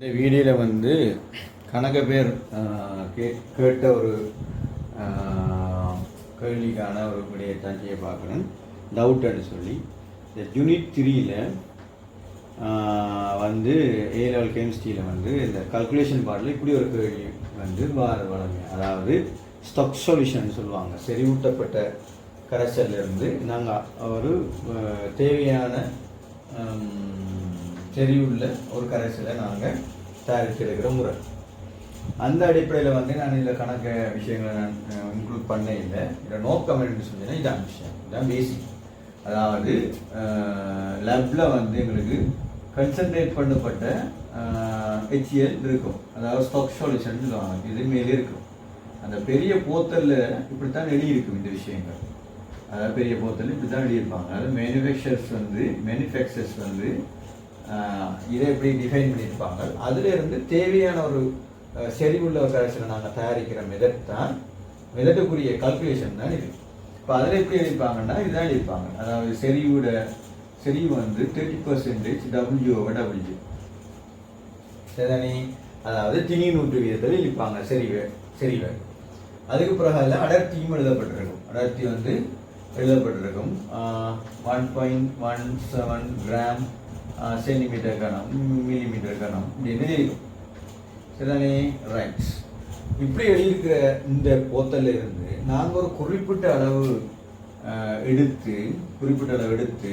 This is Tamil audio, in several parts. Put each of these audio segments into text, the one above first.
இந்த வீடியோவில் வந்து கணக்க பேர் கே கேட்ட ஒரு கேள்விக்கான ஒரு விடையத்தான் தஞ்சையை பார்க்கணும். டவுட்டுன்னு சொல்லி. இந்த யூனிட் த்ரீயில் வந்து ஏ லெவல் கெமிஸ்ட்ரியில் வந்து இந்த கல்குலேஷன் பாட்டில் இப்படி ஒரு கேள்வி வந்து வார வளமை அதாவது ஸ்டொக் சொல்யூஷன் சொல்லுவாங்க. செறிவூட்டப்பட்ட கரைசல்ல இருந்து நாங்கள் ஒரு தேவையான செறிவுள்ள ஒரு கரைசலை நாங்கள் தயாரித்திருக்கிற முறை. அந்த அடிப்படையில் வந்து நான் இதில் கணக்கு விஷயங்களை நான் இன்க்ளூட் பண்ண இல்லை. இதில் நோக்கம் என்னன்னு சொன்னீங்கன்னா இதான் விஷயம். இதான் பேசிக் அதாவது லேப்பில் வந்து எங்களுக்கு கன்சன்ட்ரேட் பண்ணப்பட்ட ஹெச்இஎல் இருக்கும். அதாவது ஸ்டாக் சொல்யூஷன் சொல்லுவாங்க. இது மேலே இருக்கும். அந்த பெரிய போத்தலில் இப்படித்தான் எழுதியிருக்கும் இந்த விஷயங்கள். அதாவது பெரிய போத்தல் இப்படி தான் எழுதியிருப்பாங்க. அதாவது மேனுஃபேக்சர்ஸ் வந்து மேனுஃபேக்சர்ஸ் வந்து இதை எப்படி டிஃபைன் பண்ணியிருப்பாங்க? அதிலிருந்து தேவையான ஒரு ஆஹ், செறிவுள்ள கரைசலை நாங்கள் தயாரிக்கிற மெதட் தான் மெதட்டுக்குரிய கல்குலேஷன் தான் இது. இப்போ அதில் எப்படி எழுதிப்பாங்கன்னா இதுதான் எழுதிப்பாங்க அதாவது செறிவோட செறிவு வந்து தேர்ட்டி பர்சன்டேஜ் டபிள்யூ டபிள்யூ சரிதானே? அதாவது திணி நூற்று வீதத்தில் இழிப்பாங்க செறிவை செறிவை. அதுக்கு பிறகு அதில் அடர்த்தியும் எழுதப்பட்டிருக்கும். அடர்த்தி வந்து எழுதப்பட்டிருக்கும். One point one seven gram centimetre கணம் மில்லிமீட்டர் கணம் அப்படின்னு இருக்கும் சரிதானே ரைட்ஸ் இப்படி எழுதியிருக்கிற இந்த போத்தல்ல இருந்து நாங்கள் ஒரு குறிப்பிட்ட அளவு uh, எடுத்து குறிப்பிட்ட அளவு எடுத்து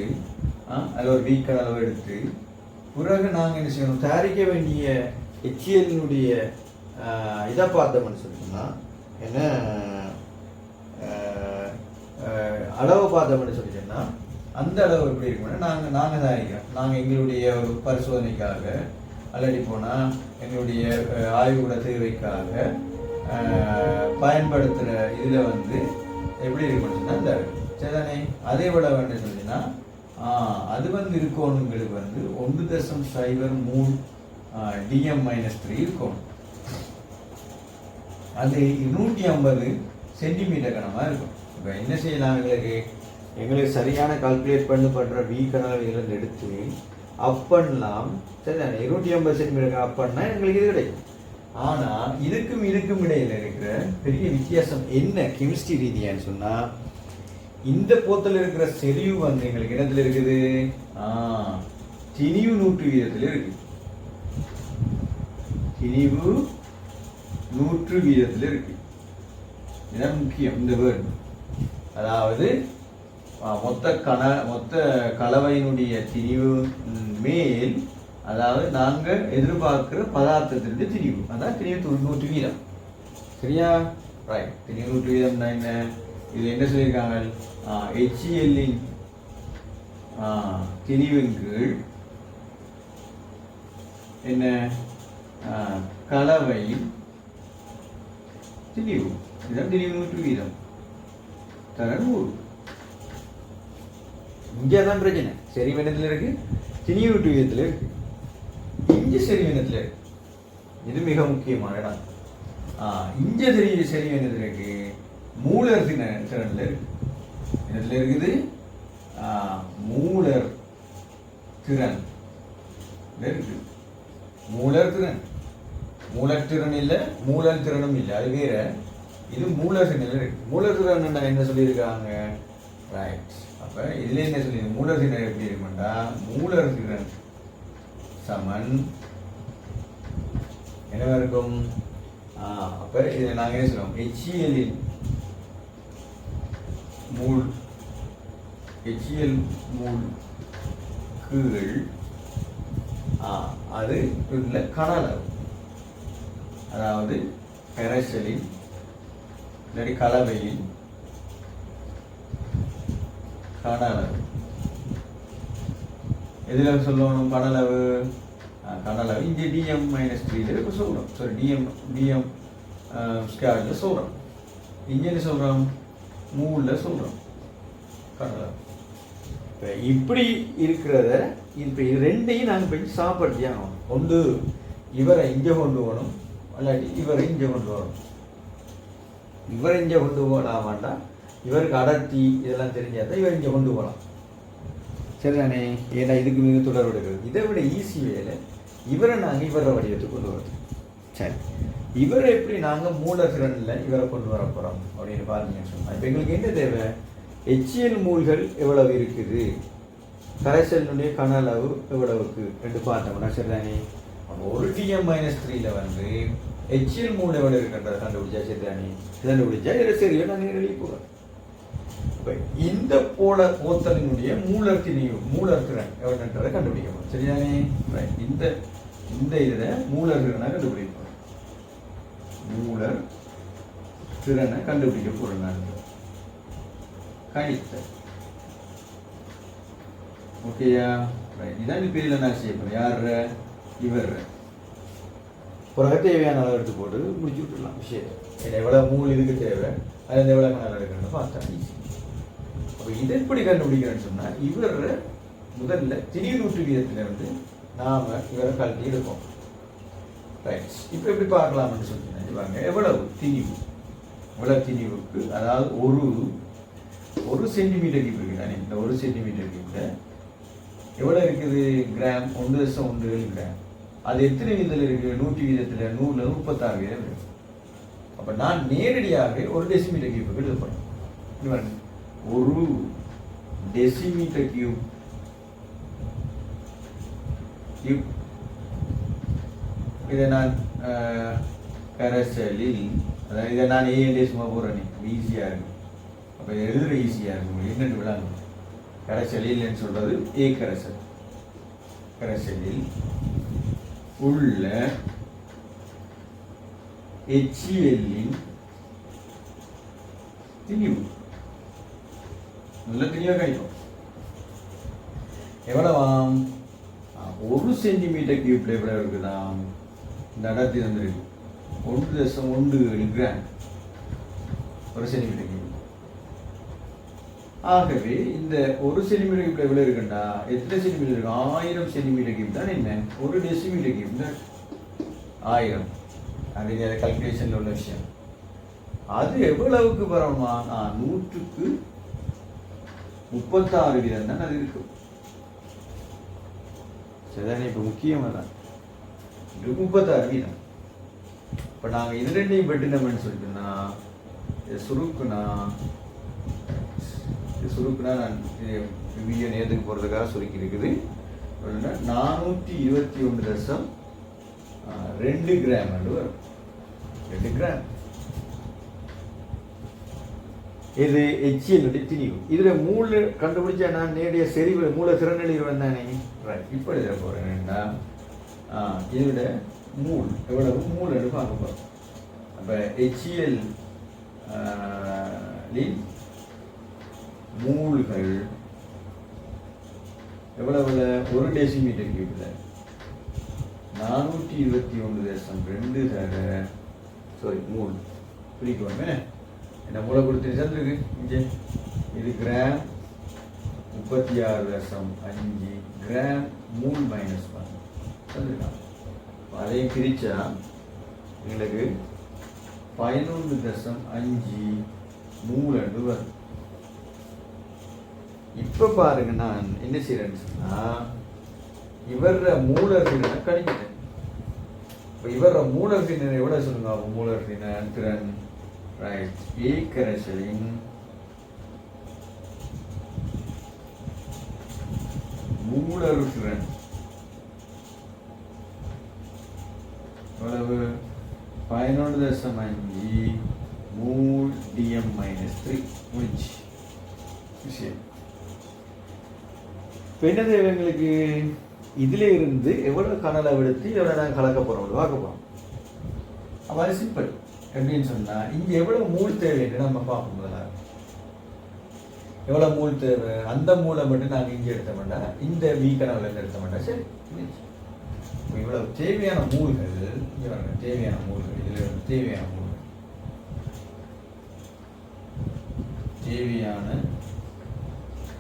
uh, அதில் ஒரு வீக் அளவு எடுத்து பிறகு நாங்கள் என்ன செய்யணும்? தயாரிக்க வேண்டிய ஹெச்இஎல்னுடைய uh, இதை பார்த்தோம்னு சொல்லிட்டோம்னா என்ன ஆஹ், அளவை பார்த்தோம்னு சொல்லிட்டோம்னா அந்த அளவு எப்படி இருக்கும்னா நாங்கள் நாங்கள் தயாரிக்கிறோம் நாங்கள் எங்களுடைய ஒரு பரிசோதனைக்காக அல்லடி போனால் எங்களுடைய அஹ், ஆய்வுக்கூட தேவைக்காக பயன்படுத்துகிற இதில் வந்து எப்படி இருக்கும்னு சொன்னால் இந்த சரிதானே? அதே விட வேண்டும் சொல்லினா அது வந்து இருக்கணுங்கிறது வந்து ஒன்று தசம் சைபர் மூணு டிஎம் மைனஸ் த்ரீ இருக்கும். அது நூற்றி ஐம்பது சென்டிமீட்டர் கணமாக இருக்கும். இப்போ என்ன செய்யலாம் எங்களுக்கு எங்களுக்கு சரியான கால்குலேட் பண்ணுற வி கணக்கு எடுத்து அப்பெல்லாம் சரி சரிதானே இருநூற்றி ஐம்பது சென்டிமீட்டர் அப் எங்களுக்கு இது கிடைக்கும். ஆனால் இதுக்கும் இதுக்கும் இடையில் இருக்கிற பெரிய வித்தியாசம் என்ன கெமிஸ்ட்ரி ரீதியான்னு சொன்னால் இந்த போத்தில் இருக்கிற செறிவு வந்து எங்களுக்கு இடத்துல இருக்குது? ஆ திணிவு நூற்று வீதத்தில் இருக்கு. திணிவு நூற்று வீதத்தில் இருக்கு. இதுதான் முக்கியம் இந்த வேர்டு அதாவது மொத்த கண மொத்த கலவையினுடைய திரிவு மேல் அதாவது நாங்கள் எதிர்பார்க்கிற பதார்த்தத்திலிருந்து திரிவு. அதான் திணிவு தொண்ணூற்று வீதம். சரியா? ரைட் திணிவு நூற்று வீதம்னா என்ன? இது என்ன சொல்லியிருக்காங்க? ஹெச்சிஎல்லின் திரிவின் கீழ் என்ன? ஆ, கலவையின் திணிவு இதுதான் திரிவு நூற்று வீதம். தரன் ஊர். இங்கே தான் பிரச்சனை. செறிவினத்தில் இருக்கு. திணிவூட்டு விதத்தில் இருக்கு. இங்கே செறிவினத்தில் இருக்கு. இது மிக முக்கியமான இடம். இஞ்ச இங்க தெரிய செறிவினத்தில் இருக்கு. மூலர் தின திறனில் இருக்கு. இடத்துல இருக்குது? மூலர் திறன். இருக்கு. மூலர் திறன். மூலர் திறன் இல்லை மூலல் திறனும் இல்லை. அது வேற. இது மூலர் திறனில் இருக்கு. மூலர் திறன் என்ன சொல்லியிருக்காங்க? ரைட் அப்ப இதுல என்ன சொல்லி மூலர் எப்படி இருக்குமெண்டா மூலர் திறன் சமன். என்னவா இருக்கும்? அப்போ அப்ப இதை நாங்க என்ன சொல்லுவோம்? ஹெச்இஎல்லின் மூல் ஹெச்இஎல் மூல் கீழ் அது உள்ள கனளவு அதாவது பெரசலின் இல்லாட்டி கலவையின் கனளவு எதில் சொல்லணும்? கனளவு ஆ, கனளவு இங்கே டிஎம் மைனஸ் த்ரீல இப்போ சொல்கிறோம் சாரி டிஎம் டிஎம் ஸ்கேலில் சொல்கிறோம் இங்கே சொல்கிறோம் மூணில் சொல்கிறோம் கனளவு இப்போ இப்படி இருக்கிறத இப்போ இது ரெண்டையும் நாங்கள் போய் சாப்பிடுத்தி ஆகணும்? ஒன்று இவரை இங்கே கொண்டு போகணும். இல்லாட்டி இவரை இங்கே கொண்டு வரணும். இவரை இங்கே கொண்டு போகலாம் வேண்டாம் இவருக்கு அடர்த்தி இதெல்லாம் தெரிஞ்சாதான் இவர் இங்கே கொண்டு போகலாம் சரிதானே ஏன்னா இதுக்கு மிக தொடர்பு எடுக்கிறது இதை விட ஈஸி வேலை இவரை நாங்கள் இவரை வடிவத்துக்கு கொண்டு வரோம் சரி. இவரை எப்படி நாங்கள் மூலத்திறனில் இவரை கொண்டு வர போகிறோம் அப்படின்னு பார்த்தீங்கன்னு சொன்னால் இப்போ எங்களுக்கு என்ன தேவை? எச்சியல் மூல்கள் எவ்வளவு இருக்குது? கரைசலினுடைய கன அளவு எவ்வளவுக்கு? ரெண்டு பார்த்தோம்னா சரிதானே ஒரு டிஎம் மைனஸ் த்ரீல வந்து எச்சியல் மூல் எவ்வளோ இருக்குன்றதை கண்டுபிடிச்சா சரிதானே கண்டுபிடிச்சா இதை சரியாக நாங்கள் எழுதி போகிறோம் இந்த போல போத்தலினுடைய நீ மூலத்திறன் எவ்வளோன்றதை கண்டுபிடிக்கணும். சரியானே இந்த இந்த இதில் மூலத்திறனை கண்டுபிடிக்கணும். மூலர் திறனை கண்டுபிடிக்க போறேன் நான் கணித்த ஓகேயா ரைட் இதான் பேரில் நான் செய்யப்போம் யார் இவர் பிறகு தேவையான அளவு எடுத்து போட்டு முடிச்சு விட்டுடலாம். விஷயத்தை எவ்வளோ மூல் இதுக்கு தேவை? அது எவ்வளோ நாள் எடுக்கணும்னு பார்த்தா ஈஸி அப்போ இதை எப்படி கண்டுபிடிக்கிறேன்னு சொன்னால் இவர் முதல்ல திடீரூட்டு வீதத்தில் வந்து நாம் இவரை கழட்டி இருக்கோம் ரைட் இப்போ எப்படி பார்க்கலாம்னு சொல்லி வாங்க எவ்வளவு திணிவு? எவ்வளவு திணிவுக்கு அதாவது ஒரு ஒரு சென்டிமீட்டர் கியூப் இருக்குது இந்த ஒரு சென்டிமீட்டர் கியூப்ல எவ்வளோ இருக்குது? கிராம் ஒன்று லட்சம் ஒன்று ஏழு கிராம் அது எத்தனை வீதத்தில் இருக்குது நூற்றி வீதத்தில் நூறில் முப்பத்தாறு வீதம் இருக்குது அப்போ நான் நேரடியாக ஒரு டெசிமீட்டர் கியூபுக்கு எடுப்பேன் ஒரு டெசிமீட்டர் கியூப் கியூப் இதை நான் அஹ், கரைசலில் அதாவது இதை நான் ஏஎன்டே சும்மா போடுறேன். ஈஸியாக இருக்கும். அப்போ எழுதுற ஈஸியாக இருக்கும். என்னென்னு விளாங்க கரைசலில்னு சொல்கிறது ஏ கரைசல் கரைசலில் உள்ள எச்சிஎல்லின் திணிவு. நல்ல திணிவாக கிடைக்கும் எவ்வளவாம் ஒரு சென்டிமீட்டர் கியூப்ல எவ்வளவு இருக்குதாம் இந்த அடர்த்தி வந்துருக்கு ஒன்று தசம் ஒன்று ஏழு கிராம் ஒரு சென்டிமீட்டர் கியூப் ஆகவே இந்த ஒரு சென்டிமீட்டர் கியூப்ல எவ்வளவு இருக்குண்டா எத்தனை சென்டிமீட்டர் இருக்கு ஆயிரம் சென்டிமீட்டர் கியூப் தான் என்ன ஒரு டெசிமீட்டர் கியூப் தான் ஆயிரம் அது கல்குலேஷன்ல உள்ள விஷயம் அது எவ்வளவுக்கு பரவமா ஆ, நூற்றுக்கு முப்பத்தாறு வீதம் தான் அது இருக்கும் சரிதானே இப்போ முக்கியமாக தான். இது முப்பத்தாறு வீதம் இப்போ நாங்கள் இது ரெண்டையும் வெட்டினோம்னு சொல்லிட்டுனா இது சுருக்குனா இது சுருக்குனா நான் இது வீடியோ நேரத்துக்கு போகிறதுக்காக சுருக்கி இருக்குது. நானூற்றி இருபத்தி ஒன்று தசம் ரெண்டு கிராம் வந்து வரும். ரெண்டு கிராம் இது எச்சியலுடைய திணிவு இதில் மூளை கண்டுபிடிச்சா நான் நேரடிய செறிவு மூளை திறனழிவு வந்தானே? ரைட் இப்போ இதில் போகிறேன்டா இதோட மூல் எவ்வளவு? மூல் எடுத்து பார்க்க போகிறோம் அப்போ எச்சியல் மூல்கள் எவ்வளவுல? ஒரு டெசிமீட்டர் கியூபில் நானூற்றி இருபத்தி ஒன்று தேசம் ரெண்டு தர சாரி மூல் பிரிக்கணுமே என்ன மூளை கொடுத்து சேர்ந்துருக்கு இங்கே இது கிராம் முப்பத்தி ஆறு தசம் அஞ்சு கிராம் மூணு மைனஸ் ஒன் சேர்ந்துருக்கான் அதையும் பிரிச்சா எங்களுக்கு பதினொன்று தசம் அஞ்சு மூணு ரெண்டு வரும். இப்போ பாருங்க நான் என்ன செய்யறேன்னு சொன்னால் இவர மூலர்களை கணிக்கிறேன். இப்போ இவர மூலர்களினர் எவ்வளோ சொல்லுங்க? மூலர் மூலர்களினர் திறன் right. ஏ wrestling மூலர் திறன் எவ்வளவு? பதினொன்று தசம் அஞ்சு மூல் டிஎம் மைனஸ் த்ரீ முடிஞ்சு விஷயம். இப்போ என்ன தேவை எங்களுக்கு? இதுல இருந்து எவ்வளவு கனலை எடுத்து எவ்வளவு நாங்கள் கலக்க போறோம். பார்க்க போறோம் அப்ப அது சிம்பிள் எப்படின்னு சொன்னால் இங்கே எவ்வளோ மூல் தேவைன்னு நம்ம பார்ப்போம் முதல்ல. எவ்வளோ மூல் தேவை? அந்த மூளை மட்டும் நாங்கள் இங்கே எடுத்த மாட்டோம் இந்த வீக்கனவுலேருந்து இருந்து எடுத்த மாட்டோம் சரி இவ்வளோ தேவையான மூல்கள் இங்கே தேவையான மூல்கள் இதில் தேவையான மூல்கள் தேவையான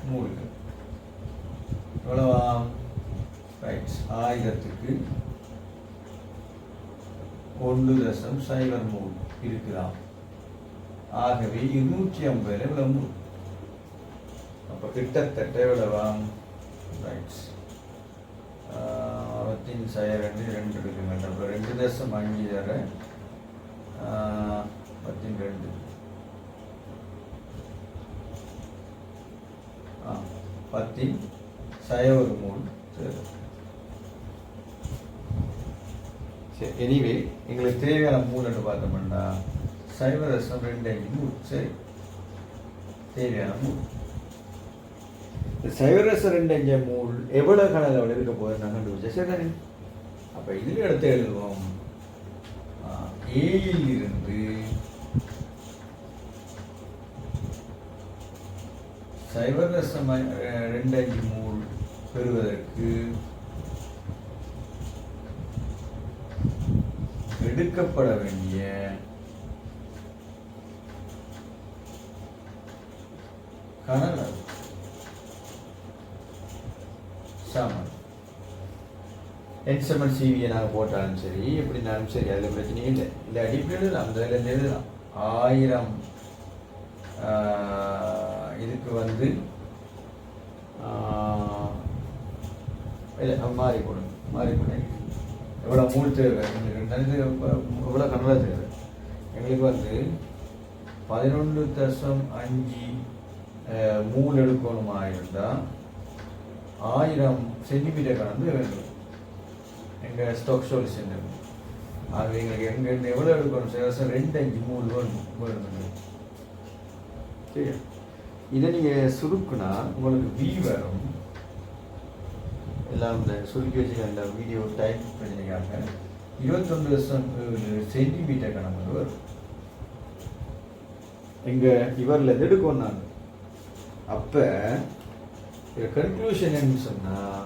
மூல்கள் எவ்வளவா? ரைட் ஆயிரத்துக்கு ஒன்று தசம் சைபர் மூணு இருக்கிறான் ஆகவே இருநூற்றி ஐம்பது எவ்வளவு அப்போ கிட்டத்தட்ட எவ்வளவாம்? ரைட்ஸ் பத்தின் சய ரெண்டு ரெண்டு இருக்குங்க அப்போ ரெண்டு தசம் அஞ்சு தர பத்தின் ரெண்டு. ஆ பத்தின் சய ஒரு மூணு சரி. சரி எனிவே எங்களுக்கு தேவையான மூணுன்னு பார்த்தோம்னா சைவ ரசம் ரெண்டு அஞ்சு மூணு சரி. தேவையான மூணு. இந்த சைவ ரெண்டு அஞ்சு மூணு எவ்வளோ கணக்கில் அவள் இருக்க போகுது நான் கண்டுபிடிச்சேன். சரி தானே. அப்போ இதில் எடுத்து எழுதுவோம். ஏயில் இருந்து சைவரசம் ரெண்டு அஞ்சு மூணு பெறுவதற்கு எடுக்கப்பட வேண்டிய கனல் சமன். என்சமன் சிவியை நாங்கள் போட்டாலும் சரி எப்படினாலும் சரி அதில் பிரச்சனையே இல்லை. இல்லை அடிப்படையில் எழுதலாம் அந்த இதில் எழுதலாம். ஆயிரம் இதுக்கு வந்து இல்லை மாறி போடுங்க மாறி போடுங்க எவ்வளோ மூணு தேவை? எங்களுக்கு எவ்வளோ கனவாக தேவை? எங்களுக்கு வந்து பதினொன்று தசம் அஞ்சு மூணு எடுக்கணுமா இருந்தால் ஆயிரம் சென்டிமீட்டர் கலந்து வேண்டும் எங்கள் ஸ்டாக் சென்டர் அது எங்களுக்கு எங்கேருந்து எவ்வளோ எடுக்கணும்? சார் ரெண்டு அஞ்சு மூணு வேணும் வேணும் சரியா? இதை நீங்கள் சுருக்குனா உங்களுக்கு வி வரும். எல்லாம் இந்த சுருக்கி வச்சுக்க அந்த வீடியோ டைப் பண்ணியிருக்காங்க இருபத்தொன்று வருஷம் சென்டிமீட்டர் கணக்கு வரும் எங்க இவரில் எடுக்கணும் நான். அப்போ கன்க்ளூஷன் என்னன்னு சொன்னால்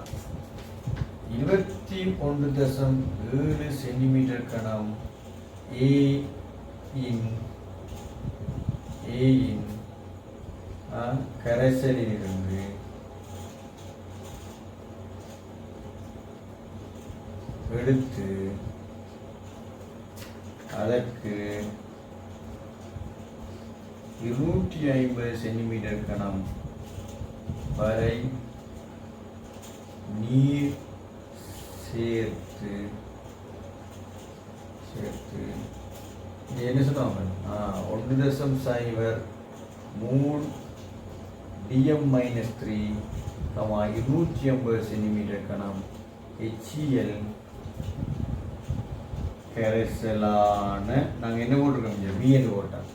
இருபத்தி ஒன்று தசம் ஏழு சென்டிமீட்டர் கணம் ஏ இன் ஏ இன் கரைசலில் இருந்து எடுத்து அதற்கு இருநூற்றி ஐம்பது சென்டிமீட்டர் கணம் வரை நீர் சேர்த்து சேர்த்து. என்ன சொன்னாங்க ஆ ஒன்று தசம் சைவர் மூணு டிஎம் மைனஸ் த்ரீ கமா இருநூற்றி ஐம்பது சென்டிமீட்டர் கணம் ஹெச்இஎல் கரைசலான நாங்கள் என்ன போட்டிருக்கோம் இங்கே? பி என்று போட்டோம்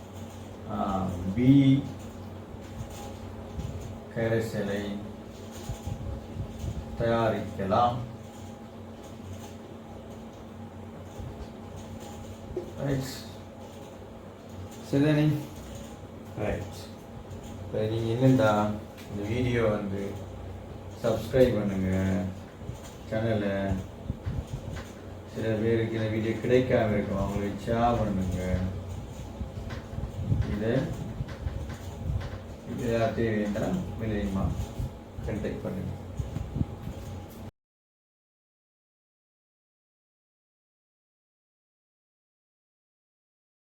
பி கரைசலை தயாரிக்கலாம். ரைட் சரிதானே ரைட் இப்போ நீங்கள் என்னண்டா இந்த வீடியோ வந்து சப்ஸ்கிரைப் பண்ணுங்க சேனலை சில பேருக்கு இந்த வீடியோ கிடைக்காம இருக்கும். அவங்களை ஷேர் பண்ணுங்க இதை இது வேண்டாம் விலையுமா கண்டெக்ட் பண்ணுங்கள்